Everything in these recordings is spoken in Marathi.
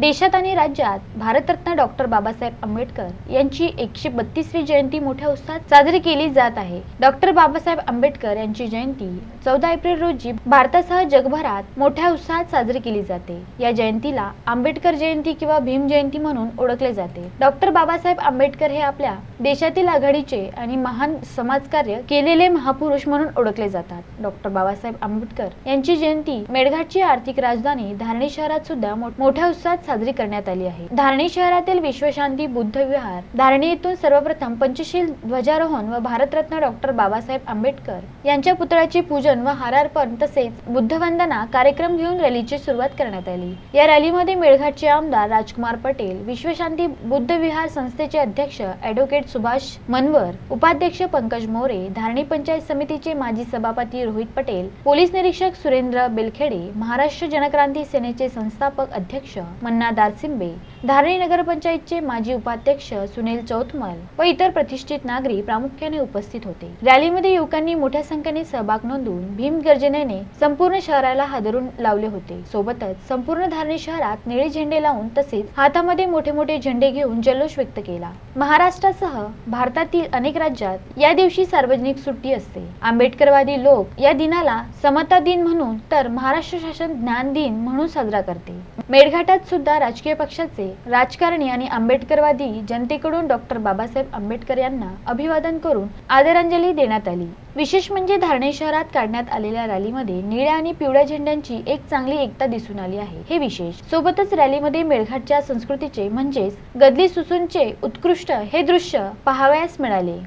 देशात आणि राज्यात भारतरत्न डॉक्टर बाबासाहेब आंबेडकर यांची एकशे बत्तीसवी जयंती मोठ्या उत्साहात साजरी केली जात आहे. डॉक्टर बाबासाहेब आंबेडकर यांची जयंती चौदा एप्रिल रोजी भारतासह जगभरात मोठ्या उत्साहात साजरी केली जाते. या जयंतीला आंबेडकर जयंती किंवा भीम जयंती म्हणून ओळखले जाते. डॉक्टर बाबासाहेब आंबेडकर हे आपल्या देशातील आघाडीचे आणि महान समाजकार्य केलेले महापुरुष म्हणून ओळखले जातात. डॉक्टर बाबासाहेब आंबेडकर यांची जयंती मेळघाटची आर्थिक राजधानी धारणी शहरात सुद्धा मोठ- मोठ्या उत्साहात साजरी करण्यात आली आहे. धारणी शहरातील विश्वशांती बुद्ध विहार धारणी येथून सर्वप्रथम पंचशील ध्वजारोहण व भारतरत्न डॉक्टर बाबासाहेब आंबेडकर यांच्या पुतळ्याचे पूजन व हारार्पण तसेच बुद्धवंदना कार्यक्रम घेऊन रॅलीची सुरुवात करण्यात आली. या रॅलीमध्ये मेळघाटचे आमदार राजकुमार पटेल विश्वशांती बुद्ध विहार संस्थेचे अध्यक्ष ॲडव्होकेट सुभाष मनवर उपाध्यक्ष पंकज मोरे धारणी पंचायत समितीचे माजी सभापती रोहित पटेल पोलीस निरीक्षक सुरेंद्र बेलखेडे महाराष्ट्र जनक्रांती सेनेचे संस्थापक अध्यक्ष अण्णा दारसिंबे धारणी नगरपंचायतचे माजी उपाध्यक्ष सुनील चौथमल व इतर प्रतिष्ठित नागरिक प्रामुख्याने उपस्थित होते. रॅलीमध्ये युवकांनी मोठ्या संख्येने सहभाग नोंदवून भीम गर्जनेने संपूर्ण शहराला हादरून लावले होते. सोबतच संपूर्ण धारणी शहरात निळे झेंडे लावून तसेच हातामध्ये मोठे मोठे झेंडे घेऊन जल्लोष व्यक्त केला. महाराष्ट्रासह भारतातील अनेक राज्यात या दिवशी सार्वजनिक सुट्टी असते. आंबेडकरवादी लोक या दिनाला समता दिन म्हणून तर महाराष्ट्र शासन ज्ञान दिन म्हणून साजरा करते. मेळघाटात सुद्धा राजकीय पक्षाचे राजकारणी आणि आंबेडकरवादी जनतेकडून डॉक्टर बाबासाहेब आंबेडकर यांना अभिवादन करून आदरांजली देण्यात आली. विशेष म्हणजे धारणे शहरात काढण्यात आलेल्या रॅलीमध्ये निळ्या आणि पिवळ्या झेंड्यांची एक चांगली एकता दिसून आली आहे. हे विशेष सोबतच रॅलीमध्ये मेळघाटच्या संस्कृतीचे म्हणजेच गदली सुसूनचे उत्कृष्ट हे दृश्य पाहावयास मिळाले.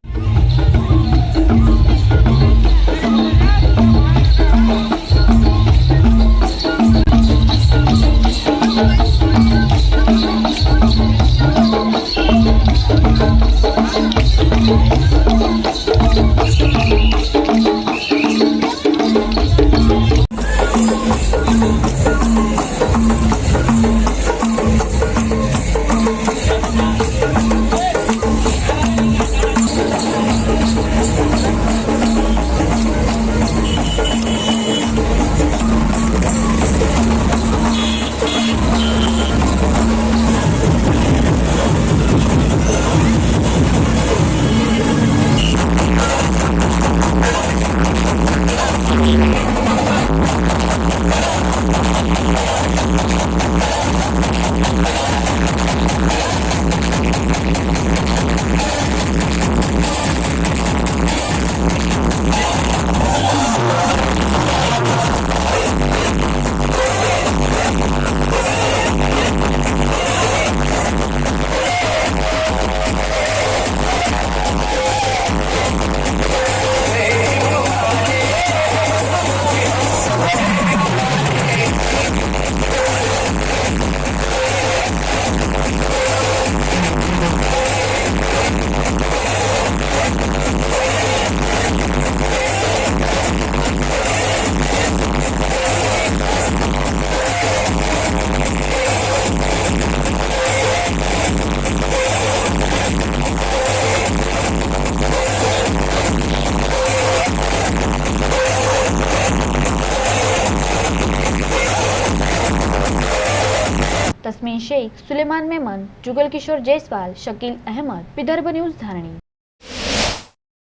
Tasmeen Shaikh Suleman Memon Jugal Kishore Jaiswal Shakeel Ahmed Vidarbha news Dharni.